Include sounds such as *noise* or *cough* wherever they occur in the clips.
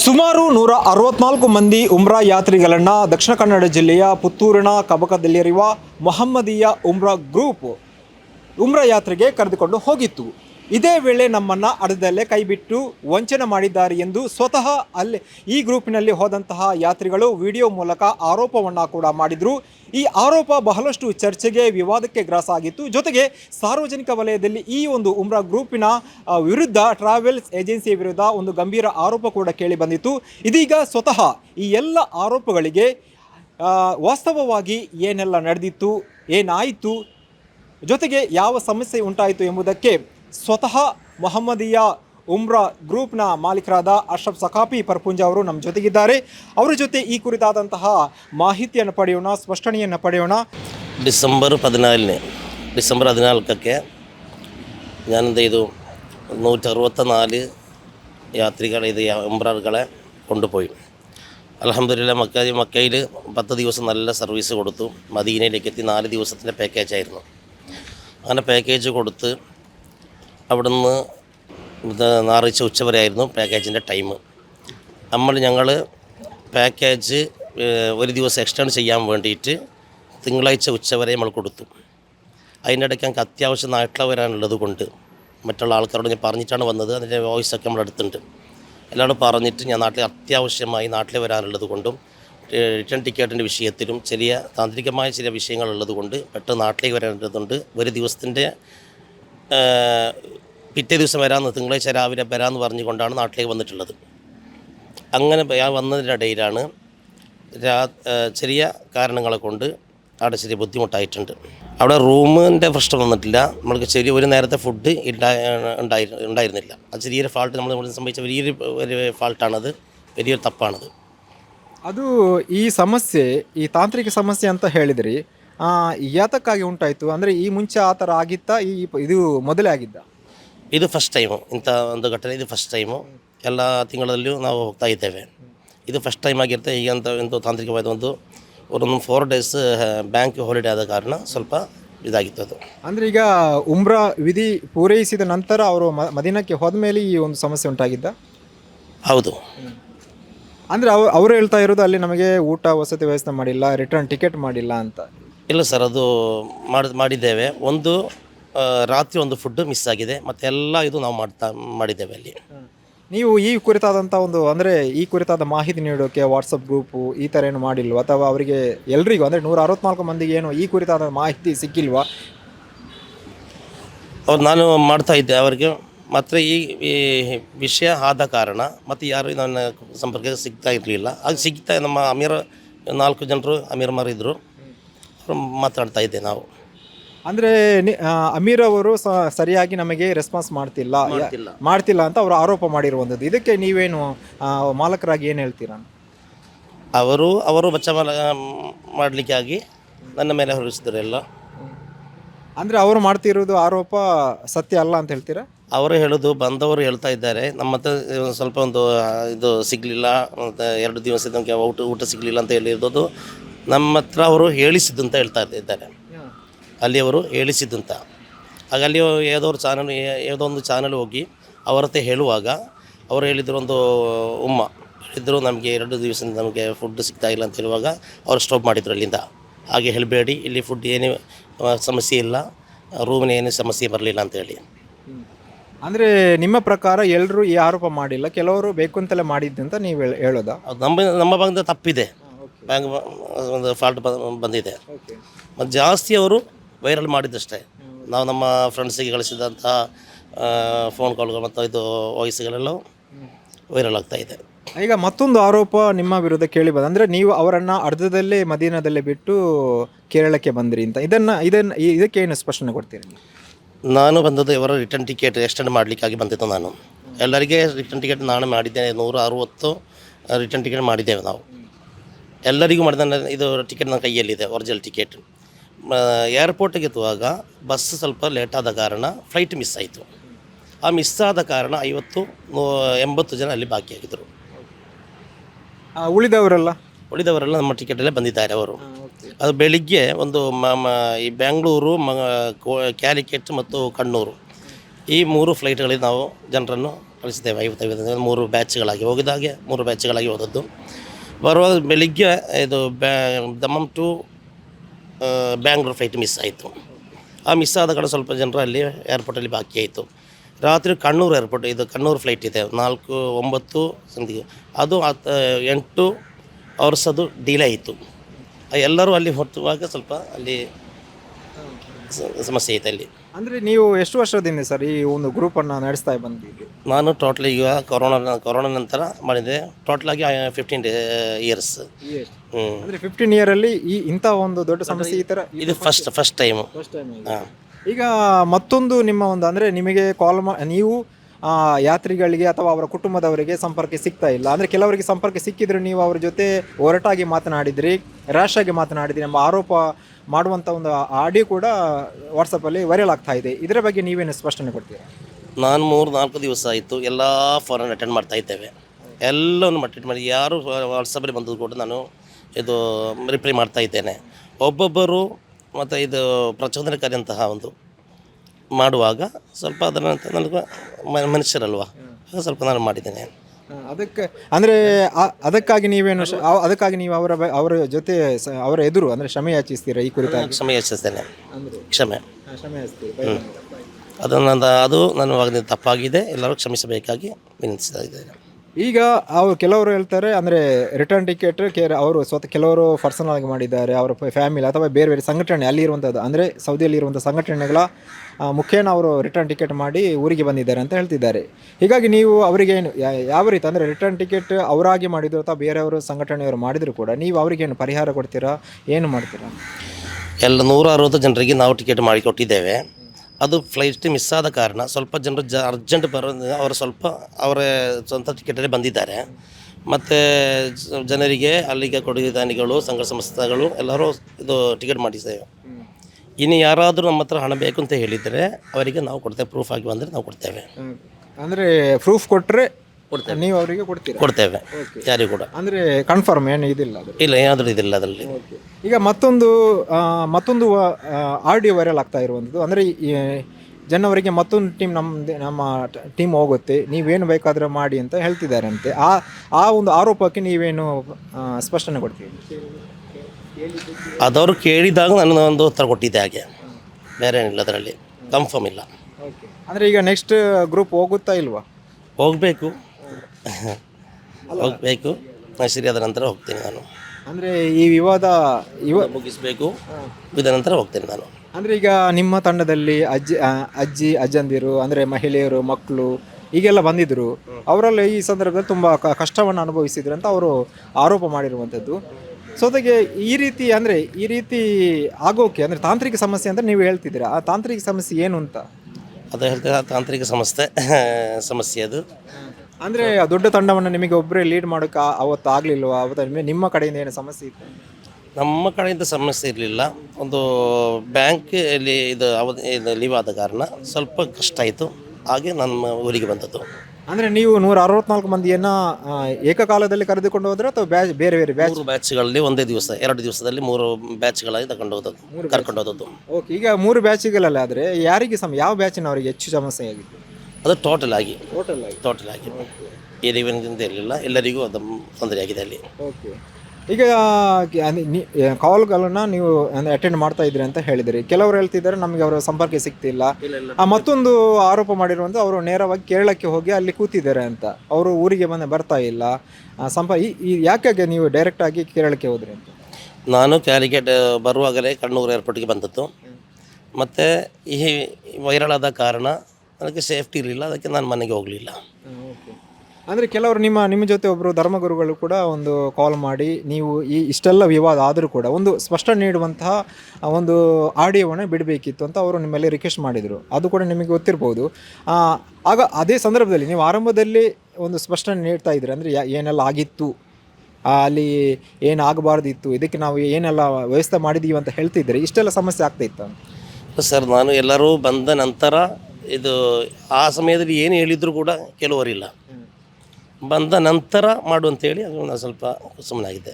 ಸುಮಾರು ನೂರ ಅರವತ್ನಾಲ್ಕು ಮಂದಿ ಉಮ್ರಾ ಯಾತ್ರಿಗಳನ್ನ ದಕ್ಷಿಣ ಕನ್ನಡ ಜಿಲ್ಲೆಯ ಪುತ್ತೂರಿನ ಕಬಕದಲ್ಲಿರುವ ಮೊಹಮ್ಮದಿಯ ಉಮ್ರಾ ಗ್ರೂಪ್ ಉಮ್ರಾ ಯಾತ್ರೆಗೆ ಕರೆದುಕೊಂಡು ಹೋಗಿತ್ತು. ಇದೇ ವೇಳೆ ನಮ್ಮನ್ನು ಅರ್ಧದಲ್ಲೇ ಕೈಬಿಟ್ಟು ವಂಚನೆ ಮಾಡಿದ್ದಾರೆ ಎಂದು ಸ್ವತಃ ಅಲ್ಲಿ ಈ ಗ್ರೂಪಿನಲ್ಲಿ ಹೋದಂತಹ ಯಾತ್ರಿಗಳು ವಿಡಿಯೋ ಮೂಲಕ ಆರೋಪವನ್ನು ಕೂಡ ಮಾಡಿದರು. ಈ ಆರೋಪ ಬಹಳಷ್ಟು ಚರ್ಚೆಗೆ, ವಿವಾದಕ್ಕೆ ಗ್ರಾಸ ಆಗಿತ್ತು. ಜೊತೆಗೆ ಸಾರ್ವಜನಿಕ ವಲಯದಲ್ಲಿ ಈ ಒಂದು ಉಮ್ರಾ ಗ್ರೂಪಿನ ವಿರುದ್ಧ ಟ್ರಾವೆಲ್ಸ್ ಏಜೆನ್ಸಿಯ ವಿರುದ್ಧ ಒಂದು ಗಂಭೀರ ಆರೋಪ ಕೂಡ ಕೇಳಿ ಬಂದಿತ್ತು. ಇದೀಗ ಸ್ವತಃ ಈ ಎಲ್ಲ ಆರೋಪಗಳಿಗೆ ವಾಸ್ತವವಾಗಿ ಏನೆಲ್ಲ ನಡೆದಿತ್ತು, ಏನಾಯಿತು, ಜೊತೆಗೆ ಯಾವ ಸಮಸ್ಯೆ ಉಂಟಾಯಿತು ಎಂಬುದಕ್ಕೆ ಸ್ವತಃ ಮೊಹಮ್ಮದಿಯ ಉಮ್ರಾ ಗ್ರೂಪ್ನ ಮಾಲೀಕರಾದ ಅಶ್ರಫ್ ಸಖಾಪಿ ಪರ್ಪುಂಜ ಅವರು ನಮ್ಮ ಜೊತೆಗಿದ್ದಾರೆ ಅವರ ಜೊತೆ ಈ ಕುರಿತಾದಂತಹ ಮಾಹಿತಿಯನ್ನು ಪಡೆಯೋಣ ಸ್ಪಷ್ಟನೆಯನ್ನು ಪಡೆಯೋಣ ഡിസംബർ പതിനാലിന് ഡിസംബർ പതിനാൽക്കൊക്കെ ഞാനെന്ത് ചെയ്തു നൂറ്ററുപത്തി നാല് യാത്രികളെ ഇത് എംബ്രാറുകളെ കൊണ്ടുപോയി അലഹമ്മദില്ല മക്ക മക്കയിൽ പത്ത് ദിവസം നല്ല സർവീസ് കൊടുത്തു മദീനയിലേക്ക് എത്തി നാല് ദിവസത്തിൻ്റെ പാക്കേജ് ആയിരുന്നു അങ്ങനെ പാക്കേജ് കൊടുത്ത് അവിടുന്ന് ഞായറാഴ്ച ഉച്ചവരെ ആയിരുന്നു പാക്കേജിന്റെ ടൈം നമ്മൾ ഞങ്ങൾ പാക്കേജ് ഒരു ദിവസം എക്സ്റ്റെൻഡ് ചെയ്യാൻ വേണ്ടിയിട്ട് തിങ്കളാഴ്ച ഉച്ചവരെ നമ്മൾ കൊടുത്തു. അതിന്റെ ഇടയ്ക്ക് ഞങ്ങൾക്ക് അത്യാവശ്യം നാട്ടിൽ വരാനുള്ളത് കൊണ്ട് മറ്റുള്ള ആൾക്കാരോട് ഞാൻ പറഞ്ഞിട്ടാണ് വന്നത്. അതിന്റെ വോയിസൊക്കെ നമ്മുടെ അടുത്തുണ്ട്. എല്ലാവരും പറഞ്ഞിട്ട് ഞാൻ നാട്ടിൽ അത്യാവശ്യമായി നാട്ടിൽ വരാനുള്ളത് കൊണ്ടും റിട്ടേൺ ടിക്കറ്റിന്റെ വിഷയത്തിലും ചെറിയ താന്ത്രികമായ ചില വിഷയങ്ങളുള്ളത് കൊണ്ട് പെട്ടെന്ന് നാട്ടിലേക്ക് വരേണ്ടതുണ്ട് ഒരു ദിവസത്തിന്റെ പിറ്റേ ദിവസം വരാമെന്ന് തിങ്കളാഴ്ച രാവിലെ വരാമെന്ന് പറഞ്ഞുകൊണ്ടാണ് നാട്ടിലേക്ക് വന്നിട്ടുള്ളത് അങ്ങനെ ഞാൻ വന്നതിൻ്റെ ഇടയിലാണ് രാ ഏഹ് ചെറിയ കാരണങ്ങളെ കൊണ്ട് അവിടെ ചെറിയ ബുദ്ധിമുട്ടായിട്ടുണ്ട് അവിടെ റൂമിൻ്റെ പ്രശ്നം വന്നിട്ടില്ല നമ്മൾക്ക് ചെറിയ ഒരു നേരത്തെ ഫുഡ് ഉണ്ടായി ഉണ്ടായിരുന്നില്ല അത് ചെറിയൊരു ഫാൾട്ട് നമ്മൾ ഇവിടെ സംഭവിച്ച വലിയൊരു ഒരു ഫാൾട്ടാണത് വലിയൊരു തപ്പാണത് ಅದು ಈ ಸಮಸ್ಯೆ ಈ ತಾಂತ್ರಿಕ ಸಮಸ್ಯೆ ಅಂತ ಹೇಳಿದ್ರಿ ಆ, ಯಾತಕ್ಕಾಗಿ ಉಂಟಾಯಿತು? ಅಂದರೆ ಈ ಮುಂಚೆ ಆ ಥರ ಆಗಿತ್ತಾ? ಈ ಇದು ಮೊದಲೇ ಆಗಿದ್ದ? ಇದು ಫಸ್ಟ್ ಟೈಮು ಇಂಥ ಒಂದು ಘಟನೆ ಇದು ಫಸ್ಟ್ ಟೈಮು ಎಲ್ಲ ತಿಂಗಳಲ್ಲಿಯೂ ನಾವು ಹೋಗ್ತಾ ಇದ್ದೇವೆ. ಇದು ಫಸ್ಟ್ ಟೈಮ್ ಆಗಿರುತ್ತೆ. ಈಗ ಅಂತ ಒಂದು ತಾಂತ್ರಿಕವಾದ ಒಂದು ಒಂದು ಫೋರ್ ಡೇಸ್ ಬ್ಯಾಂಕ್ ಹಾಲಿಡೇ ಆದ ಕಾರಣ ಸ್ವಲ್ಪ ಇದಾಗಿತ್ತು ಅದು. ಅಂದರೆ ಈಗ ಉಮ್ರಾ ವಿಧಿ ಪೂರೈಸಿದ ನಂತರ ಅವರು ಮದೀನಕ್ಕೆ ಹೋದ ಮೇಲೆ ಈ ಒಂದು ಸಮಸ್ಯೆ ಉಂಟಾಗಿದ್ದ? ಹೌದು. ಅಂದರೆ ಅವ್ರು ಅವರು ಹೇಳ್ತಾ ಇರೋದು ಅಲ್ಲಿ ನಮಗೆ ಊಟ ವಸತಿ ವ್ಯವಸ್ಥೆ ಮಾಡಿಲ್ಲ ರಿಟರ್ನ್ ಟಿಕೆಟ್ ಮಾಡಿಲ್ಲ ಅಂತ. ಇಲ್ಲ ಸರ್ ಅದು ಮಾಡಿ ಮಾಡಿದ್ದೇವೆ. ಒಂದು ರಾತ್ರಿ ಒಂದು ಫುಡ್ ಮಿಸ್ ಆಗಿದೆ. ಮತ್ತು ಎಲ್ಲ ಇದು ನಾವು ಮಾಡ್ತಾ ಮಾಡಿದ್ದೇವೆ ಅಲ್ಲಿ. ನೀವು ಈ ಕುರಿತಾದಂಥ ಒಂದು ಅಂದರೆ ಈ ಕುರಿತಾದ ಮಾಹಿತಿ ನೀಡೋಕೆ ವಾಟ್ಸಪ್ ಗ್ರೂಪು ಈ ಥರ ಏನು ಮಾಡಿಲ್ವಾ? ಅಥವಾ ಅವರಿಗೆ ಎಲ್ರಿಗೂ ಅಂದರೆ ನೂರ ಅರವತ್ನಾಲ್ಕು ಮಂದಿಗೆ ಏನು ಈ ಕುರಿತಾದ ಮಾಹಿತಿ ಸಿಕ್ಕಿಲ್ವಾ? ಅವ್ರು ನಾನು ಮಾಡ್ತಾ ಇದ್ದೆ ಅವರಿಗೆ. ಮಾತ್ರ ಈ ಈ ವಿಷಯ ಆದ ಕಾರಣ ಮತ್ತು ಯಾರು ನನ್ನ ಸಂಪರ್ಕ ಸಿಗ್ತಾ ಇರಲಿಲ್ಲ. ಅದು ಸಿಗ್ತಾ ನಮ್ಮ ಅಮೀರ್ ನಾಲ್ಕು ಜನರು ಅಮೀರ್ ಮಾರಿದ್ರು. ಮಾತಾಡ್ತಾ ಇದ್ದೆ ನಾವು. ಅಂದ್ರೆ ಅಮೀರ್ ಅವರು ಸ- ಸರಿಯಾಗಿ ನಮಗೆ ರೆಸ್ಪಾನ್ಸ್ ಮಾಡ್ತಿಲ್ಲ. ಮಾಡ್ತಿಲ್ಲ. ಮಾಡ್ತಿಲ್ಲ ಅಂತ ಅವರು ಆರೋಪ ಮಾಡಿರುವಂಥದ್ದು. ಇದಕ್ಕೆ ನೀವೇನು ಆ, ಮಾಲಕರಾಗಿ ಏನು ಹೇಳ್ತೀರಾ? ಅವರು ಅವರು ಬಚ್ಚ ಮಾಡಲಿಕ್ಕಾಗಿ ನನ್ನ ಮೇಲೆ ಹೊರಿಸಿದ್ರು ಎಲ್ಲ. ಅಂದರೆ ಅವರು ಮಾಡ್ತಿರೋದು ಆರೋಪ ಸತ್ಯ ಅಲ್ಲ ಅಂತ ಹೇಳ್ತೀರಾ? ಅವರು ಹೇಳೋದು ಬಂದವರು ಹೇಳ್ತಾ ಇದ್ದಾರೆ. ನಮ್ಮ ಹತ್ರ ಸ್ವಲ್ಪ ಒಂದು ಆ, ಇದು ಸಿಗಲಿಲ್ಲ. ಎರಡು ದಿವಸ ನಮಗೆ ಊಟ ಊಟ ಸಿಗಲಿಲ್ಲ ಅಂತ ಹೇಳಿರೋದು. ನಮ್ಮ ಹತ್ರ ಅವರು ಹೇಳಿಸಿದ್ದು ಅಂತ ಹೇಳ್ತಾ ಇದ್ದಾರೆ. ಅಲ್ಲಿ ಅವರು ಹೇಳಿಸಿದ್ದು ಅಂತ ಆಗ ಅಲ್ಲಿ ಯಾವುದೋ ಚಾನಲ್ ಯಾವುದೋ ಒಂದು ಚಾನಲ್ ಹೋಗಿ ಅವರ ಹತ್ರ ಹೇಳುವಾಗ ಅವರು ಹೇಳಿದ್ರು ಒಂದು ಉಮ್ಮ ಹೇಳಿದ್ರು ನಮಗೆ ಎರಡು ದಿವಸ ನಮಗೆ ಫುಡ್ ಸಿಗ್ತಾ ಇಲ್ಲ ಅಂತ ಹೇಳುವಾಗ ಅವರು ಸ್ಟಾಪ್ ಮಾಡಿದ್ರು ಅಲ್ಲಿಂದ. ಹಾಗೆ ಹೇಳಬೇಡಿ ಇಲ್ಲಿ ಫುಡ್ ಏನು ಸಮಸ್ಯೆ ಇಲ್ಲ ರೂಮಿನ ಏನೇ ಸಮಸ್ಯೆ ಬರಲಿಲ್ಲ ಅಂತ ಹೇಳಿ. ಅಂದರೆ ನಿಮ್ಮ ಪ್ರಕಾರ ಎಲ್ಲರೂ ಈ ಆರೋಪ ಮಾಡಿಲ್ಲ? ಕೆಲವರು ಬೇಕು ಅಂತಲೇ ಅಂತ ನೀವು ಹೇಳ್- ಹೇಳೋದಾ? ಅದು ನಮ್ಮ ನಮ್ಮ ಭಾಗದ ತಪ್ಪಿದೆ. ಬ್ಯಾಂಕ್ ಒಂದು ಫಾಲ್ಟ್ ಬಂದಿದೆ. ಮತ್ತು ಜಾಸ್ತಿ ಅವರು ವೈರಲ್ ಮಾಡಿದ್ದಷ್ಟೇ. ನಾವು ನಮ್ಮ ಫ್ರೆಂಡ್ಸಿಗೆ ಕಳಿಸಿದಂಥ ಫೋನ್ ಕಾಲ್ಗಳು ಮತ್ತು ಇದು ವಾಯ್ಸ್ಗಳೆಲ್ಲ ವೈರಲ್ ಆಗ್ತಾ ಇದೆ. ಈಗ ಮತ್ತೊಂದು ಆರೋಪ ನಿಮ್ಮ ವಿರುದ್ಧ ಕೇಳಿ ಬಂದ ಅಂದರೆ ನೀವು ಅವರನ್ನು ಅರ್ಧದಲ್ಲೇ ಮದೀನದಲ್ಲೇ ಬಿಟ್ಟು ಕೇರಳಕ್ಕೆ ಬಂದ್ರಿ ಅಂತ. ಇದನ್ನು ಇದನ್ನು ಇದಕ್ಕೆ ಏನು ಸ್ಪಷ್ಟನೆ ಕೊಡ್ತೀರಿ ನಾನು ಬಂದದ್ದು ಇವರ ರಿಟರ್ನ್ ಟಿಕೆಟ್ ಎಕ್ಸ್ಟೆಂಡ್ ಮಾಡಲಿಕ್ಕಾಗಿ ಬಂದಿದ್ದು ನಾನು. ಎಲ್ಲರಿಗೆ ರಿಟರ್ನ್ ಟಿಕೆಟ್ ನಾನು ಮಾಡಿದ್ದೇನೆ. ನೂರ ಅರುವತ್ತು ರಿಟರ್ನ್ ಟಿಕೆಟ್ ಮಾಡಿದ್ದೇವೆ ನಾವು. ಎಲ್ಲರಿಗೂ ಮಾಡಿದ ಇದು ಟಿಕೆಟ್ ನನ್ನ ಕೈಯಲ್ಲಿದೆ ಒರಿಜಿನಲ್ ಟಿಕೆಟ್ ಏರ್ಪೋರ್ಟಿಗೆ ಎತ್ತುವಾಗ ಬಸ್ ಸ್ವಲ್ಪ ಲೇಟ್ ಆದ ಕಾರಣ ಫ್ಲೈಟ್ ಮಿಸ್ ಆಯಿತು. ಆ ಮಿಸ್ ಆದ ಕಾರಣ ಐವತ್ತು ನೂ- ಎಂಬತ್ತು ಜನ ಅಲ್ಲಿ ಬಾಕಿಯಾಗಿದ್ದರು ಆ, ಉಳಿದವರೆಲ್ಲ? ಉಳಿದವರೆಲ್ಲ ನಮ್ಮ ಟಿಕೆಟಲ್ಲೇ ಬಂದಿದ್ದಾರೆ ಅವರು. ಅದು ಬೆಳಿಗ್ಗೆ ಒಂದು ಮ- ಮ- ಈ ಬೆಂಗಳೂರು ಮ ಕೋ- ಕ್ಯಾಲಿಕೆಟ್ ಮತ್ತು ಕಣ್ಣೂರು ಈ ಮೂರು ಫ್ಲೈಟ್ಗಳಿಗೆ ನಾವು ಜನರನ್ನು ಕಳಿಸಿದ್ದೇವೆ. ಐವತ್ತೈವತ್ತು ಮೂರು ಬ್ಯಾಚ್ಗಳಾಗಿ ಹೋಗಿದಾಗೆ ಮೂರು ಬ್ಯಾಚ್ಗಳಾಗಿ ಹೋದದ್ದು. ಬರುವಾಗ ಬೆಳಿಗ್ಗೆ ಇದು ಬ್ಯಾ Dammam to Bangalore flight miss ಆಯಿತು. ಆ ಮಿಸ್ ಆದ ಕಡೆ ಸ್ವಲ್ಪ ಜನರು ಅಲ್ಲಿ ಏರ್ಪೋರ್ಟಲ್ಲಿ ಬಾಕಿ ಆಯಿತು. ರಾತ್ರಿ ಕಣ್ಣೂರು ಏರ್ಪೋರ್ಟ್ ಇದು ಕಣ್ಣೂರು ಫ್ಲೈಟ್ ಇದೆ. ನಾಲ್ಕು, ಒಂಬತ್ತು ಅದು ಎಂಟು ಅವರ್ಸ್ ಅದು ಡಿಲೇ ಆಯಿತು. ಎಲ್ಲರೂ ಅಲ್ಲಿ ಹೊತ್ತುವಾಗ ಸ್ವಲ್ಪ ಅಲ್ಲಿ ಸಮಸ್ಯೆ ಐತೆ ಅಲ್ಲಿ. ಅಂದರೆ ನೀವು ಎಷ್ಟು ವರ್ಷದಿಂದ ಸರ್ ಈ ಒಂದು ಗ್ರೂಪನ್ನು ನಡೆಸ್ತಾ ಬಂದಿದ್ದೀರಿ? ನಾನು ಟೋಟಲ್ ಈಗ ಕೊರೋನಾ ಕೊರೋನಾ ನಂತರ ಮಾಡಿದೆ. ಟೋಟಲಾಗಿ ಫಿಫ್ಟೀನ್ ಡೇ ಇಯರ್ಸ್ ಅಂದ್ರೆ ಅಂದರೆ ಫಿಫ್ಟೀನ್ ಇಯರಲ್ಲಿ ಈ ಇಂಥ ಒಂದು ದೊಡ್ಡ ಸಮಸ್ಯೆ ಈ ಥರ ಇದು first first time first time ಈಗ ಮತ್ತೊಂದು ನಿಮ್ಮ ಒಂದು ಅಂದರೆ ನಿಮಗೆ ಕಾಲ್ ಮಾ ನೀವು ಯಾತ್ರಿಗಳಿಗೆ ಅಥವಾ ಅವರ ಕುಟುಂಬದವರಿಗೆ ಸಂಪರ್ಕ ಸಿಗ್ತಾ ಇಲ್ಲ. ಅಂದರೆ ಕೆಲವರಿಗೆ ಸಂಪರ್ಕ ಸಿಕ್ಕಿದ್ರೆ ನೀವು ಅವ್ರ ಜೊತೆ ಒರಟಾಗಿ ಮಾತನಾಡಿದ್ರಿ ರ್ಯಾಶ್ ಆಗಿ ಮಾತನಾಡಿದ್ರಿ ಎಂಬ ಆರೋಪ ಮಾಡುವಂಥ ಒಂದು ಆಡಿಯೋ ಕೂಡ ವಾಟ್ಸಪ್ಪಲ್ಲಿ ವೈರಲ್ ಆಗ್ತಾ ಇದೆ. ಇದರ ಬಗ್ಗೆ ನೀವೇನು ಸ್ಪಷ್ಟನೆ ಕೊಡ್ತೀರಾ? ನಾನು ಮೂರು ನಾಲ್ಕು ದಿವಸ ಆಯಿತು ಎಲ್ಲ ಫಾರನ್ ಅಟೆಂಡ್ ಮಾಡ್ತಾ ಇದ್ದೇವೆ. ಎಲ್ಲವನ್ನು ಅಟೆಂಡ್ ಮಾಡಿ ಯಾರು ವಾಟ್ಸಪ್ಪಲ್ಲಿ ಬಂದದ್ದು ಕೂಡ ನಾನು ಇದು ರಿಪ್ಲೈ ಮಾಡ್ತಾ ಇದ್ದೇನೆ. ಒಬ್ಬೊಬ್ಬರು ಮತ್ತು ಇದು ಪ್ರಚೋದನಕಾರಿಯಂತಹ ಒಂದು ಮಾಡುವಾಗ ಸ್ವಲ್ಪ ಅದರ ನನಗೆ ಮನುಷ್ಯರಲ್ವಾ? ಹಾಗೆ ಸ್ವಲ್ಪ ನಾನು ಮಾಡಿದ್ದೇನೆ. ಅದಕ್ಕೆ ಅಂದರೆ ಅದಕ್ಕಾಗಿ ನೀವೇನು ಶ- ಅವ್- ಅದಕ್ಕಾಗಿ ನೀವು ಅವರ ಬ- ಅವರ ಜೊತೆ ಸ- ಅವರ ಎದುರು ಅಂದರೆ ಕ್ಷಮೆ ಯಾಚಿಸ್ತೀರಾ ಈ ಕುರಿತಾಗಿ ಕ್ಷಮೆ ಯಾಚಿಸ್ತೇನೆ. ಅಂದರೆ? ಕ್ಷಮೆ. ಕ್ಷಮೆ ಯಾಚಿಸ್ತೀರಿ? ಅದನ್ನು ಅದು ನನ್ನ ತಪ್ಪಾಗಿದೆ ಎಲ್ಲರೂ ಕ್ಷಮಿಸಬೇಕಾಗಿ ವಿನಂತಿಸ್ತಾ ಇದ್ದೇನೆ. ಈಗ ಅವ್ರು ಕೆಲವರು ಹೇಳ್ತಾರೆ, ಅಂದರೆ ರಿಟರ್ನ್ ಟಿಕೆಟ್ ಕೇರ್ ಅವರು ಸ್ವತಃ, ಕೆಲವರು ಪರ್ಸನಲ್ ಆಗಿ ಮಾಡಿದ್ದಾರೆ, ಅವರ ಫ್ಯಾಮಿಲಿ ಅಥವಾ ಬೇರೆ ಬೇರೆ ಸಂಘಟನೆ ಅಲ್ಲಿ ಇರುವಂಥದ್ದು ಅಂದರೆ ಸೌದಿಯಲ್ಲಿ ಇರುವಂಥ ಸಂಘಟನೆಗಳ ಮುಖೇನ ಅವರು ರಿಟರ್ನ್ ಟಿಕೆಟ್ ಮಾಡಿ ಊರಿಗೆ ಬಂದಿದ್ದಾರೆ ಅಂತ ಹೇಳ್ತಿದ್ದಾರೆ. ಹೀಗಾಗಿ ನೀವು ಅವರಿಗೆ ಯಾವ ರೀತಿ, ಅಂದರೆ ರಿಟರ್ನ್ ಟಿಕೆಟ್ ಅವರಾಗಿ ಮಾಡಿದ್ರು ಅಥವಾ ಬೇರೆಯವರು ಸಂಘಟನೆಯವರು ಮಾಡಿದರೂ ಕೂಡ ನೀವು ಅವರಿಗೇನು ಪರಿಹಾರ ಕೊಡ್ತೀರಾ, ಏನು ಮಾಡ್ತೀರಾ? ಎಲ್ಲ ನೂರ ಅರವತ್ತು ಜನರಿಗೆ ನಾವು ಟಿಕೆಟ್ ಮಾಡಿಕೊಟ್ಟಿದ್ದೇವೆ. ಅದು ಫ್ಲೈಟ್ ಮಿಸ್ ಆದ ಕಾರಣ ಸ್ವಲ್ಪ ಜನರು ಜ ಅರ್ಜೆಂಟ್ ಬರೋದು ಅವರು ಸ್ವಲ್ಪ ಅವರ ಸ್ವಂತ ಟಿಕೆಟಲ್ಲಿ ಬಂದಿದ್ದಾರೆ. ಮತ್ತು ಜನರಿಗೆ ಅಲ್ಲಿಗೆ ಕೊಡುಗೆ ದಾನಿಗಳು ಸಂಘ ಸಂಸ್ಥೆಗಳು ಎಲ್ಲರೂ ಇದು ಟಿಕೆಟ್ ಮಾಡಿಸ್ತೇವೆ ಇನ್ನು ಯಾರಾದರೂ ನಮ್ಮ ಹತ್ರ ಹಣ ಬೇಕು ಅಂತ ಹೇಳಿದರೆ ಅವರಿಗೆ ನಾವು ಕೊಡ್ತೇವೆ ಪ್ರೂಫ್ ಆಗಿ ಬಂದರೆ ನಾವು ಕೊಡ್ತೇವೆ. ಅಂದರೆ ಪ್ರೂಫ್ ಕೊಟ್ಟರೆ ನೀವು ಅವರಿಗೆ ಕೊಡ್ತೀರಾ? ಕೊಡ್ತೇವೆ. ಯಾರಿಗೂ ಕೂಡ. ಅಂದ್ರೆ ಕನ್ಫರ್ಮ್ ಏನು ಇದಿಲ್ಲ ಅದು. ಇಲ್ಲ ಏನಾದರೂ ಇದಿಲ್ಲ ಅದರಲ್ಲಿ. ಈಗ ಮತ್ತೊಂದು ಆ, ಮತ್ತೊಂದು ಆಡಿಯೋ ವೈರಲ್ ಆಗ್ತಾ ಇರುವಂಥದ್ದು. ಅಂದರೆ ಜನವರಿಗೆ ಮತ್ತೊಂದು ಟೀಮ್ ನಮ್ಮ ನಮ್ಮ ಟೀಮ್ ಹೋಗುತ್ತೆ. ನೀವೇನು ಬೇಕಾದರೂ ಮಾಡಿ ಅಂತ ಹೇಳ್ತಿದ್ದಾರಂತೆ. ಆ ಆ ಒಂದು ಆರೋಪಕ್ಕೆ ನೀವೇನು ಆ, ಸ್ಪಷ್ಟನೆ ಕೊಡ್ತೀವಿ ಅದವರು ಕೇಳಿದಾಗ ನಾನು ಒಂದು ಉತ್ತರ ಕೊಟ್ಟಿದ್ದೆ ಹಾಗೆ. ಬೇರೆ ಏನಿಲ್ಲ ಅದರಲ್ಲಿ. ಕನ್ಫರ್ಮ್ ಇಲ್ಲ. ಅಂದರೆ ಈಗ ನೆಕ್ಸ್ಟ್ ಗ್ರೂಪ್ ಹೋಗುತ್ತಾ ಇಲ್ವಾ? ಹೋಗಬೇಕು. *laughs* ಹೋಗಬೇಕು. ಸರಿ ಅದ ನಂತರ ಹೋಗ್ತೀನಿ ನಾನು. ಅಂದರೆ ಈ ವಿವಾದ ಇವ ಮುಗಿಸ್ಬೇಕು. ಇದ ನಂತರ ಹೋಗ್ತೀನಿ ನಾನು. ಅಂದರೆ ಈಗ ನಿಮ್ಮ ತಂಡದಲ್ಲಿ ಅಜ್ಜಿ ಆ, ಅಜ್ಜಿ ಅಜ್ಜಂದಿರು ಅಂದರೆ ಮಹಿಳೆಯರು ಮಕ್ಕಳು ಈಗೆಲ್ಲ ಬಂದಿದ್ದರು ಅವರೆಲ್ಲ ಈ ಸಂದರ್ಭದಲ್ಲಿ ತುಂಬ ಕ- ಕಷ್ಟವನ್ನು ಅನುಭವಿಸಿದ್ರು ಅಂತ ಅವರು ಆರೋಪ ಮಾಡಿರುವಂಥದ್ದು. ಸೊ ಅದಕ್ಕೆ ಈ ರೀತಿ ಅಂದರೆ ಈ ರೀತಿ ಆಗೋಕೆ ಅಂದರೆ ತಾಂತ್ರಿಕ ಸಮಸ್ಯೆ ಅಂತ ನೀವು ಹೇಳ್ತಿದ್ದೀರಾ? ಆ ತಾಂತ್ರಿಕ ಸಮಸ್ಯೆ ಏನು ಅಂತ? ಅದು ಹೇಳ್ತಾರೆ? ತಾಂತ್ರಿಕ ಸಮಸ್ಯೆ *laughs* ಸಮಸ್ಯೆ ಅದು. ಅಂದರೆ ಆ ದೊಡ್ಡ ತಂಡವನ್ನು ನಿಮಗೆ ಒಬ್ಬರೇ ಲೀಡ್ ಮಾಡೋಕೆ ಅವತ್ತು ಆಗಲಿಲ್ವಾ? ಅವತ್ತು ನಿಮಗೆ- ನಿಮ್ಮ ಕಡೆಯಿಂದ ಏನು ಸಮಸ್ಯೆ ಇತ್ತು? ನಮ್ಮ ಕಡೆಯಿಂದ ಸಮಸ್ಯೆ ಇರಲಿಲ್ಲ. ಒಂದು ಬ್ಯಾಂಕ್ ಅಲ್ಲಿ ಇದು ಅವಧಿ ಇದು ಲೀವ್ ಆದ ಕಾರಣ ಸ್ವಲ್ಪ ಕಷ್ಟ ಆಯಿತು. ಹಾಗೆ ನಮ್ಮ ಊರಿಗೆ ಬಂದದ್ದು. ಅಂದರೆ ನೀವು ನೂರ ಅರವತ್ನಾಲ್ಕು ಮಂದಿಯನ್ನು ಆ, ಏಕಕಾಲದಲ್ಲಿ ಕರೆದುಕೊಂಡು ಹೋದ್ರೆ ಅಥವಾ ಬ್ಯಾಚ್ ಬೇರೆ ಬೇರೆ ಬ್ಯಾಚ್ ಮೂರು ಬ್ಯಾಚ್ಗಳಲ್ಲಿ ಒಂದೇ ದಿವಸ ಎರಡು ದಿವಸದಲ್ಲಿ ಮೂರು ಬ್ಯಾಚ್ಗಳಾಗಿ ತಗೊಂಡು ಹೋದದ್ದು ಕರ್ಕೊಂಡು ಹೋದದ್ದು. ಓಕೆ ಈಗ ಮೂರು ಬ್ಯಾಚ್ಗಳಲ್ಲ ಆದರೆ ಯಾರಿಗೆ ಸಮ ಯಾವ ಬ್ಯಾಚಿನವರಿಗೆ ಹೆಚ್ಚು ಸಮಸ್ಯೆ ಆಗಿತ್ತು? ಅದು ಟೋಟಲ್ ಆಗಿ. ಟೋಟಲ್ ಆಗಿ. ಟೋಟಲ್ ಆಗಿ. ಇರಲಿಲ್ಲ. ಎಲ್ಲರಿಗೂ ಅದು ತೊಂದರೆ ಆಗಿದೆ ಅಲ್ಲಿ. ಓಕೆ ಈಗ ಕಾಲ್ಗಳನ್ನು ನೀವು ಅಟೆಂಡ್ ಮಾಡ್ತಾ ಇದ್ರಿ ಅಂತ ಹೇಳಿದಿರಿ. ಕೆಲವರು ಹೇಳ್ತಿದ್ದಾರೆ ನಮಗೆ ಅವರ ಸಂಪರ್ಕ ಸಿಗ್ತಿಲ್ಲ. ಆ ಮತ್ತೊಂದು ಆರೋಪ ಮಾಡಿರುವಂಥ ಅವರು ನೇರವಾಗಿ ಕೇರಳಕ್ಕೆ ಹೋಗಿ ಅಲ್ಲಿ ಕೂತಿದ್ದಾರೆ ಅಂತ. ಅವರು ಊರಿಗೆ ಬಂದು ಬರ್ತಾ ಇಲ್ಲ. ಆ, ಸಂಪ ಈ ಯಾಕೆ ಯಾಕಾಗೆ ನೀವು ಡೈರೆಕ್ಟಾಗಿ ಕೇರಳಕ್ಕೆ ಹೋದ್ರಿ ಅಂತ? ನಾನು ಕ್ಯಾರಿಗೇಟ್ ಬರುವಾಗಲೇ ಕಣ್ಣೂರು ಏರ್ಪೋರ್ಟ್ಗೆ ಬಂದದ್ದು. ಮತ್ತು ಈ ವೈರಲ್ ಆದ ಕಾರಣ ನನಗೆ ಸೇಫ್ಟಿ ಇರಲಿಲ್ಲ ಅದಕ್ಕೆ ನಾನು ಮನೆಗೆ ಹೋಗಲಿಲ್ಲ. ಅಂದರೆ ಕೆಲವರು ನಿಮ್ಮ ನಿಮ್ಮ ಜೊತೆ ಒಬ್ಬರು ಧರ್ಮಗುರುಗಳು ಕೂಡ ಒಂದು ಕಾಲ್ ಮಾಡಿ ನೀವು ಈ ಇಷ್ಟೆಲ್ಲ ವಿವಾದ ಆದರೂ ಕೂಡ ಒಂದು ಸ್ಪಷ್ಟನೆ ನೀಡುವಂತಹ ಒಂದು ಆಡಿಯೋವನ್ನು ಬಿಡಬೇಕಿತ್ತು ಅಂತ ಅವರು ನಿಮ್ಮಲ್ಲಿ ರಿಕ್ವೆಸ್ಟ್ ಮಾಡಿದರು. ಅದು ಕೂಡ ನಿಮಗೆ ಗೊತ್ತಿರ್ಬೋದು. ಆಗ ಅದೇ ಸಂದರ್ಭದಲ್ಲಿ ನೀವು ಆರಂಭದಲ್ಲಿ ಒಂದು ಸ್ಪಷ್ಟನೆ ನೀಡ್ತಾ ಇದ್ದೀರಿ ಅಂದರೆ ಏನೆಲ್ಲ ಆಗಿತ್ತು? ಅಲ್ಲಿ ಏನು ಆಗಬಾರ್ದಿತ್ತು ಇದಕ್ಕೆ ನಾವು ಏನೆಲ್ಲ ವ್ಯವಸ್ಥೆ ಮಾಡಿದ್ದೀವಿ ಅಂತ ಹೇಳ್ತಿದ್ರೆ ಇಷ್ಟೆಲ್ಲ ಸಮಸ್ಯೆ ಆಗ್ತಾ ಇತ್ತು? ಸರ್ ನಾನು ಎಲ್ಲರೂ ಬಂದ ನಂತರ ಇದು ಆ ಸಮಯದಲ್ಲಿ ಏನು ಹೇಳಿದರೂ ಕೂಡ ಕೆಲವರಿಲ್ಲ ಬಂದ ನಂತರ ಮಾಡು ಅಂತೇಳಿ ಅದು ನಾನು ಸ್ವಲ್ಪ ಸುಮ್ಮನಾಗಿದ್ದೆ.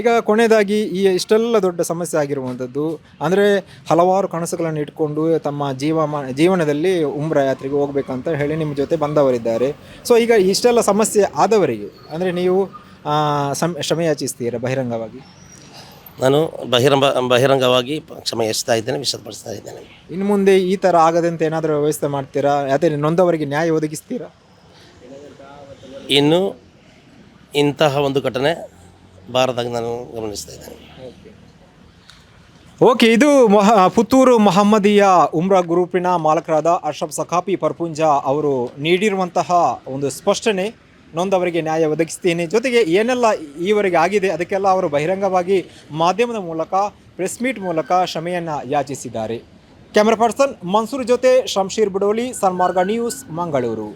ಈಗ ಕೊನೆಯದಾಗಿ ಈ ಇಷ್ಟೆಲ್ಲ ದೊಡ್ಡ ಸಮಸ್ಯೆ ಆಗಿರುವಂಥದ್ದು, ಅಂದರೆ ಹಲವಾರು ಕನಸುಗಳನ್ನು ಇಟ್ಕೊಂಡು ತಮ್ಮ ಜೀವಮ ಜೀವನದಲ್ಲಿ ಉಮ್ರಾ ಯಾತ್ರೆಗೆ ಹೋಗ್ಬೇಕಂತ ಹೇಳಿ ನಿಮ್ಮ ಜೊತೆ ಬಂದವರಿದ್ದಾರೆ. ಸೊ ಈಗ ಇಷ್ಟೆಲ್ಲ ಸಮಸ್ಯೆ ಆದವರಿಗೆ, ಅಂದರೆ ನೀವು ಸಮ್ ಬಹಿರಂಗವಾಗಿ? ನಾನು ಬಹಿರಂಗ ಬಹಿರಂಗವಾಗಿ ಕ್ಷಮೆ ಎಸ್ತಾ ಇದ್ದೇನೆ ವಿಷದಪಡಿಸ್ತಾ ಇದ್ದೇನೆ. ಇನ್ನು ಮುಂದೆ ಈ ಥರ ಆಗದಂತೆ ಏನಾದರೂ ವ್ಯವಸ್ಥೆ ಮಾಡ್ತೀರಾ? ಯಾತ್ರೆ ನೊಂದವರಿಗೆ ನ್ಯಾಯ ಒದಗಿಸ್ತೀರಾ? ಇನ್ನು ಇಂತಹ ಒಂದು ಘಟನೆ ಬಾರದಾಗ ನಾನು ಗಮನಿಸ್ತಾ ಇದ್ದೇನೆ. ಓಕೆ ಇದು ಮೊಹ ಪುತ್ತೂರು ಮಹಮ್ಮದಿಯ ಉಮ್ರಾ ಗ್ರೂಪಿನ ಮಾಲಕರಾದ ಅಶ್ರಫ್ ಸಖಾಪಿ ಪರ್ಪುಂಜ ಅವರು ನೀಡಿರುವಂತಹ ಒಂದು ಸ್ಪಷ್ಟನೆ. ನೊಂದವರಿಗೆ ನ್ಯಾಯ ಒದಗಿಸ್ತೀನಿ. ಜೊತೆಗೆ ಏನೆಲ್ಲ ಈವರೆಗೆ ಆಗಿದೆ, ಅದಕ್ಕೆಲ್ಲ ಅವರು ಬಹಿರಂಗವಾಗಿ ಮಾಧ್ಯಮದ ಮೂಲಕ, ಪ್ರೆಸ್ ಮೀಟ್ ಮೂಲಕ ಕ್ಷಮೆಯನ್ನು ಯಾಚಿಸಿದ್ದಾರೆ. ಕ್ಯಾಮ್ರಾ ಪರ್ಸನ್ ಮನ್ಸೂರ್ ಜೊತೆ ಶಮ್ಶೀರ್ ಬುಡೋಲಿ, ಸನ್ಮಾರ್ಗ ನ್ಯೂಸ್, ಮಂಗಳೂರು.